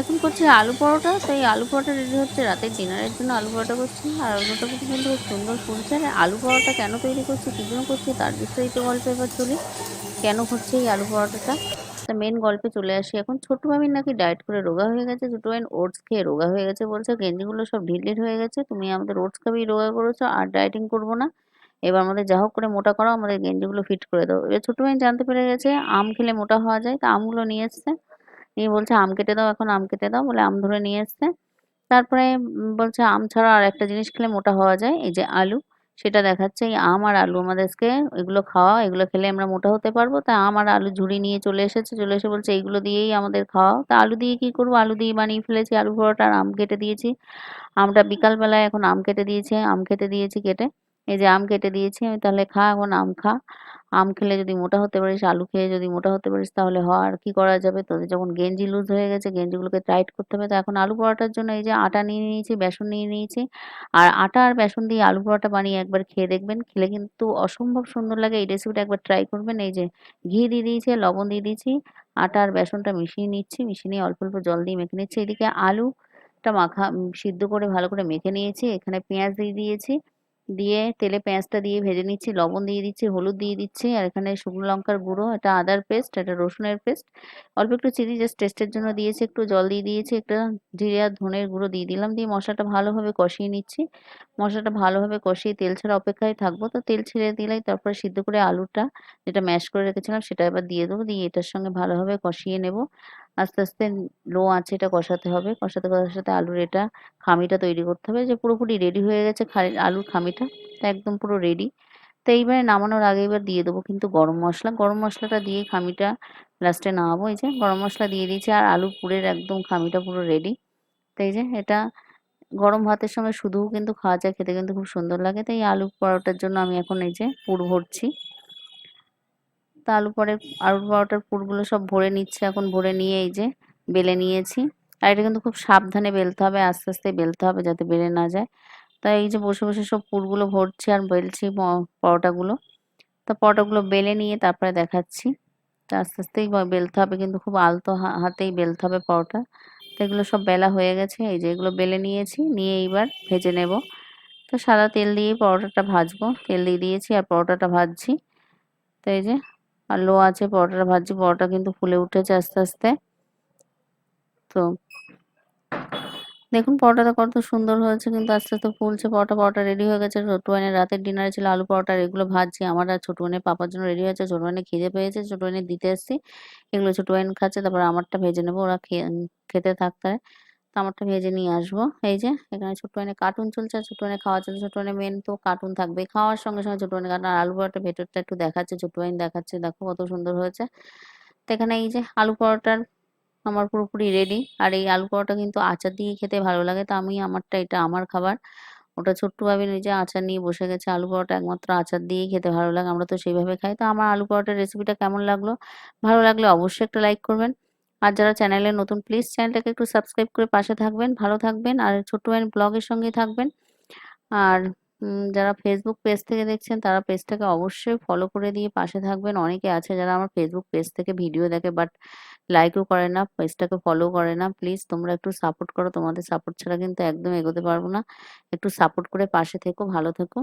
এখন করছি আলু পরোটা তো এই আলু পরোটা রেডি হচ্ছে রাতের ডিনারের জন্য আলু পরোটা করছি। আর আলুটা করতে কিন্তু খুব সুন্দর ফুলছে। আর আলু পরোটা কেন তৈরি করছি, কী জন্য করছি, তার বিস্তারিত গল্পে এবার চলি। কেন হচ্ছে এই আলু পরোটাটা? তা মেন গল্পে চলে আসি এখন। ছোট্টু মামির নাকি ডায়েট করে রোগা হয়ে গেছে। ছোট্টু মামিন ওটস খেয়ে রোগা হয়ে গেছে বলছে। গেঞ্জিগুলো সব ঢিল হয়ে গেছে। তুমি আমাদের ওটস খাবেই রোগা করেছ, আর ডায়েটিং করব না। এবার আমাদের যা হোক করে মোটা করো আমাদের গেঞ্জিগুলো ফিট করে দাও। এবার ছোট্টু মামিন জানতে পেরে গেছে, আম খেলে মোটা হওয়া যায়। তা আমগুলো নিয়ে এসছে। নিয়ে বলছে, আম কেটে দাও, এখন আম কেটে দাও। বলে আম ধরে নিয়ে এসছে। তারপরে বলছে, আম ছাড়া আর একটা জিনিস খেলে মোটা হওয়া যায়, এই যে আলু। সেটা দেখাচ্ছে, এই আম আর আলু আমাদেরকে এগুলো খাওয়া, এগুলো খেলে আমরা মোটা হতে পারব। তা আম আর আলু ঝুড়ি নিয়ে চলে এসেছে, চলে এসে বলছে, এইগুলো দিয়েই আমাদের খাওয়া। তা আলু দিয়ে কি করব? আলু দিয়ে বানিয়ে ফেলেছি, আলু পরোটা আর আম কেটে দিয়েছি। আমটা বিকালবেলায় এখন আম কেটে দিয়েছে, আম খেতে দিয়েছি কেটে। এই যে আম কেটে দিয়েছি, আমি তাহলে খা, এখন আম খা। আম খেলে যদি মোটা হতে পারিস, আলু খেয়ে যদি মোটা হতে পারিস, তাহলে হ, আর কি করা যাবে? তোদের যখন গেঞ্জি লুজ হয়ে গেছে, গেঞ্জিগুলোকে টাইট করতে হবে। তো এখন আলু পরোটার জন্য এই যে আটা নিয়ে নিয়েছি, বেসন নিয়ে নিয়েছি। আর আটা আর বেসন দিয়ে আলু পরোটা বানিয়ে একবার খেয়ে দেখবেন। খেলে কিন্তু অসম্ভব সুন্দর লাগে। এই রেসিপিটা একবার ট্রাই করবেন। এই যে ঘি দিয়ে দিয়েছি, লবণ দিয়ে দিয়েছি, আটা আর বেসনটা মিশিয়ে নিচ্ছি। মিশিয়ে নিয়ে অল্প অল্প জল দিয়ে মেখে নিচ্ছি। এদিকে আলুটা মাখা সিদ্ধ করে ভালো করে মেখে নিয়েছি। এখানে পেঁয়াজ দিয়ে দিয়েছি। দিয়ে তেলে পেঁয়াজটা দিয়ে ভেজে নিচ্ছি, লবণ দিয়ে দিচ্ছি, হলুদ দিয়ে দিচ্ছি, আর এখানে শুকনো লঙ্কার গুঁড়ো, এটা আদার পেস্ট, এটা রসুনের পেস্ট। অল্প একটু চিনি, জাস্ট টেস্টের জন্য দিয়েছি, একটু জল দিয়ে দিয়েছি, একটা জিরে আর ধনের গুঁড়ো দিয়ে দিলাম, দিয়ে মশলাটা ভালোভাবে কষিয়ে নিচ্ছি। মশলাটা ভালোভাবে কষিয়ে তেল ছাড়া অপেক্ষায় থাকব, তো তেল ছেড়ে দিলেই তারপরে সিদ্ধ করে আলুটা যেটা ম্যাশ করে রেখেছিলাম, সেটা এবার দিয়ে দেবো, দিয়ে এটার সঙ্গে ভালোভাবে কষিয়ে নেব। আস্তে আস্তে লো আছে এটা কষাতে হবে। কষাতে কষাতে আলুর এটা খামিটা তৈরি করতে হবে। যে পুরোপুরি রেডি হয়ে গেছে খালি আলুর খামিটা, তা একদম পুরো রেডি তো এইবারে নামানোর আগে এবার দিয়ে দেবো কিন্তু গরম মশলা। গরম মশলাটা দিয়ে খামিটা লাস্টে নামাবো। এই যে গরম মশলা দিয়ে দিয়েছি আর আলু পুরের একদম খামিটা পুরো রেডি তো এই যে এটা গরম ভাতের সঙ্গে শুধুও কিন্তু খাওয়া যায়, খেতে কিন্তু খুব সুন্দর লাগে। তাই আলু পরোটার জন্য আমি এখন এই যে পুর ভরছি। তা আলু পরে আলু পরোটার পুরগুলো সব ভরে নিচ্ছে, এখন ভরে নিয়ে এই যে বেলে নিয়েছি। আর এটা কিন্তু খুব সাবধানে বেলতে হবে, আস্তে আস্তে বেলতে হবে যাতে বেড়ে না যায়। তাই এই যে বসে বসে সব পুরগুলো ভরছি আর বেলছি পরোটাগুলো। তা পরোটাগুলো বেলে নিয়ে তারপরে দেখাচ্ছি। তা আস্তে আস্তেই বেলতে হবে কিন্তু খুব আলতো হাতেই বেলতে হবে পরোটা। তো এগুলো সব বেলা হয়ে গেছে, এই যে এগুলো বেলে নিয়েছি, নিয়ে এইবার ভেজে নেব। তো সাদা তেল দিয়ে পরোটাটা ভাজবো। তেল দিয়ে দিয়েছি আর পরোটাটা ভাজছি। তো এই যে আর লো আছে পরোটাটা ভাজছি পরোটা কিন্তু ফুলে উঠেছে আস্তে আস্তে। তো দেখুন পরোটাটা কত সুন্দর হয়েছে, কিন্তু আস্তে আস্তে ফুলছে। পরোটা পরোটা রেডি হয়ে গেছে। ছোট্টু বোনের রাতের ডিনারে ছিল আলু পরোটা এগুলো ভাজছি। আমার আর ছোট্টু বোনের পাপার জন্য রেডি হয়েছে। ছোট্টু বোনের খিদে পেয়েছে, ছোট বোনের দিতে এসেছি। এগুলো ছোট্টু বোন খাচ্ছে, তারপর আমারটা ভেজে নেব, ওরা খেতে থাকতে আমারটা ভেজে নিয়ে আসব। এই যে, এখানে ছোট্টু বোনের কার্টুন চলছে, ছোট্টু বোনের খাওয়া চলছে, ছোট্টু বোনের মেন তো কার্টুন থাকবে খাওয়ার সঙ্গে সঙ্গে ছোট্টু কার্টুন আর আলু পরোটা ভেতরটা একটু দেখাচ্ছে, ছোট্টু বোন দেখাচ্ছে, দেখো কত সুন্দর হয়েছে। তো এখানে এই যে আলু পরোটার আমার পুরোপুরি রেডি আর এই আলু পরোটা কিন্তু আচার দিয়ে খেতে ভালো লাগে, তো আমি আমারটা, এটা আমার খাবার। ওটা ছোট্ট ভাবি নিজে আচার নিয়ে বসে গেছে, আলু পরোটা একমাত্র আচার দিয়েই খেতে ভালো লাগে, আমরা তো সেইভাবে খাই। তো আমার আলু পরোটার রেসিপিটা কেমন লাগল? ভালো লাগলে অবশ্যই একটা লাইক করবেন। আর যারা চ্যানেলে নতুন প্লিজ চ্যানেলটাকে একটু সাবস্ক্রাইব করে পাশে থাকবেন, ভালো থাকবেন আর ছোট্ট ভাইয়ের ব্লগের সঙ্গে থাকবেন। আর যারা ফেসবুক পেজ থেকে দেখছেন তারা পেজটাকে অবশ্যই ফলো করে দিয়ে পাশে থাকবেন। অনেকে আছে যারা আমার ফেসবুক পেজ থেকে ভিডিও দেখে বাট লাইকও করে না পেজটাকে ফলো করে না। প্লিজ তোমরা একটু সাপোর্ট করো, তোমাদের সাপোর্ট ছাড়া কিন্তু একদম এগোতে পারব না। একটু সাপোর্ট করে পাশে থেকো, ভালো থেকো।